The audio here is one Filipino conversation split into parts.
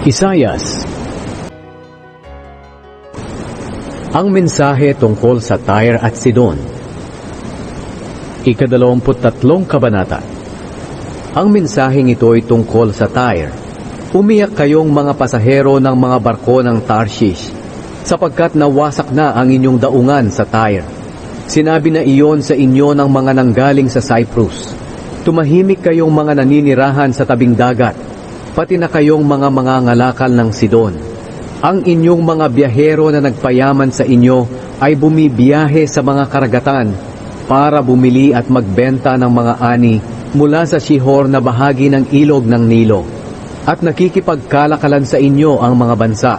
Isayas Ang mensahe tungkol sa Tyre at Sidon Ikadalawamput tatlong kabanata Ang mensaheng ito ay tungkol sa Tyre. Umiyak kayong mga pasahero ng mga barko ng Tarshish sapagkat nawasak na ang inyong daungan sa Tyre. Sinabi na iyon sa inyo ng mga nanggaling sa Cyprus. Tumahimik kayong mga naninirahan sa tabing dagat, pati na kayong mga mga ngalakal ng Sidon. Ang inyong mga biyahero na nagpayaman sa inyo ay bumibiyahe sa mga karagatan para bumili at magbenta ng mga ani mula sa Shihor na bahagi ng ilog ng Nilo. At nakikipagkalakalan sa inyo ang mga bansa.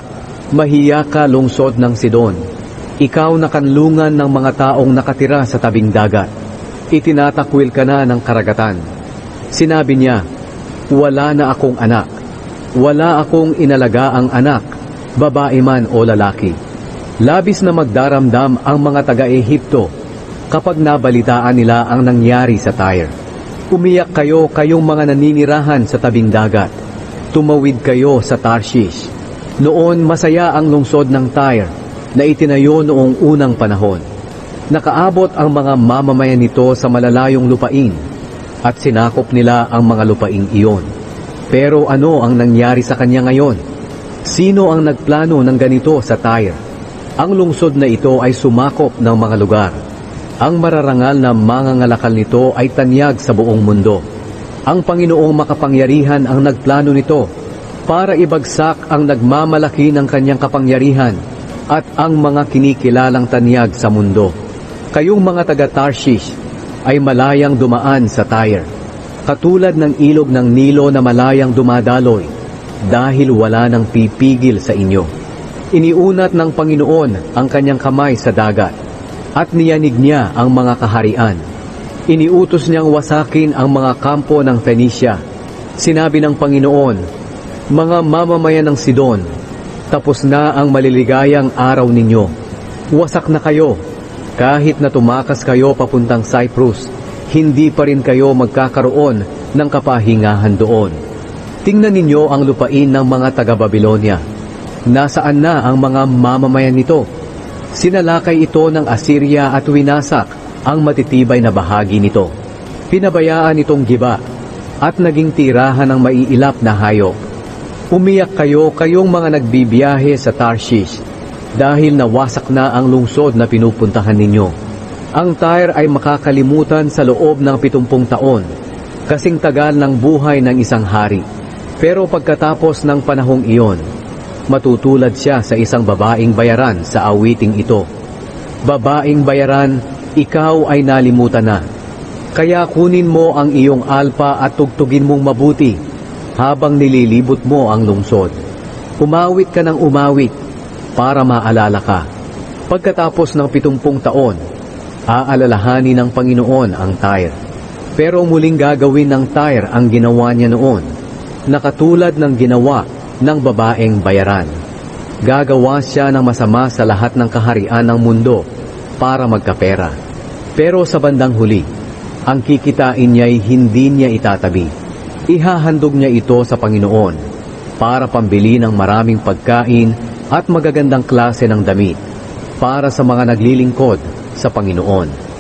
Mahiya ka lungsod ng Sidon. Ikaw na kanlungan ng mga taong nakatira sa tabing dagat. Itinatakwil ka na ng karagatan. Sinabi niya, Wala na akong anak. Wala akong inalaga ang anak, babae man o lalaki. Labis na magdaramdam ang mga taga-Ehipto kapag nabalitaan nila ang nangyari sa Tyre. Umiyak kayo kayong mga naninirahan sa tabing dagat. Tumawid kayo sa Tarshish. Noon masaya ang lungsod ng Tyre na itinayo noong unang panahon. Nakaabot ang mga mamamayan nito sa malalayong lupain at sinakop nila ang mga lupaing iyon. Pero ano ang nangyari sa kanya ngayon? Sino ang nagplano ng ganito sa Tyre? Ang lungsod na ito ay sumakop ng mga lugar. Ang mararangal na mga ngalakal nito ay tanyag sa buong mundo. Ang Panginoong makapangyarihan ang nagplano nito para ibagsak ang nagmamalaki ng kanyang kapangyarihan at ang mga kinikilalang tanyag sa mundo. Kayong mga taga-Tarshish ay malayang dumaan sa Tyre, katulad ng ilog ng Nilo na malayang dumadaloy dahil wala nang pipigil sa inyo. Iniunat ng Panginoon ang kanyang kamay sa dagat at niyanig niya ang mga kaharian. Iniutos niyang wasakin ang mga kampo ng Phoenicia. Sinabi ng Panginoon, Mga mamamayan ng Sidon, tapos na ang maliligayang araw ninyo. Wasak na kayo. Kahit na tumakas kayo papuntang Cyprus, hindi pa rin kayo magkakaroon ng kapahingahan doon. Tingnan ninyo ang lupain ng mga taga-Babilonia. Nasaan na ang mga mamamayan nito? Sinalakay ito ng Assyria at winasak ang matitibay na bahagi nito. Pinabayaan itong giba at naging tirahan ng maiilap na hayop. Umiyak kayo kayong mga nagbibiyahe sa Tarshish dahil nawasak na ang lungsod na pinupuntahan ninyo. Ang Tyre ay makakalimutan sa loob ng pitumpung taon, kasing tagal ng buhay ng isang hari. Pero pagkatapos ng panahong iyon, matutulad siya sa isang babaeng bayaran sa awiting ito. Babaeng bayaran, ikaw ay nalimutan na. Kaya kunin mo ang iyong alpa at tugtugin mong mabuti habang nililibot mo ang lungsod. Umawit ka ng umawit para maalala ka. Pagkatapos ng pitumpung taon, aalalahanin ng Panginoon ang Tyre. Pero muling gagawin ng Tyre ang ginawa niya noon, na katulad ng ginawa ng babaeng bayaran. Gagawa siya ng masama sa lahat ng kaharian ng mundo para magkapera. Pero sa bandang huli, ang kikitain niya'y hindi niya itatabi. Ihahandog niya ito sa Panginoon para pambili ng maraming pagkain at magagandang klase ng damit para sa mga naglilingkod sa Panginoon.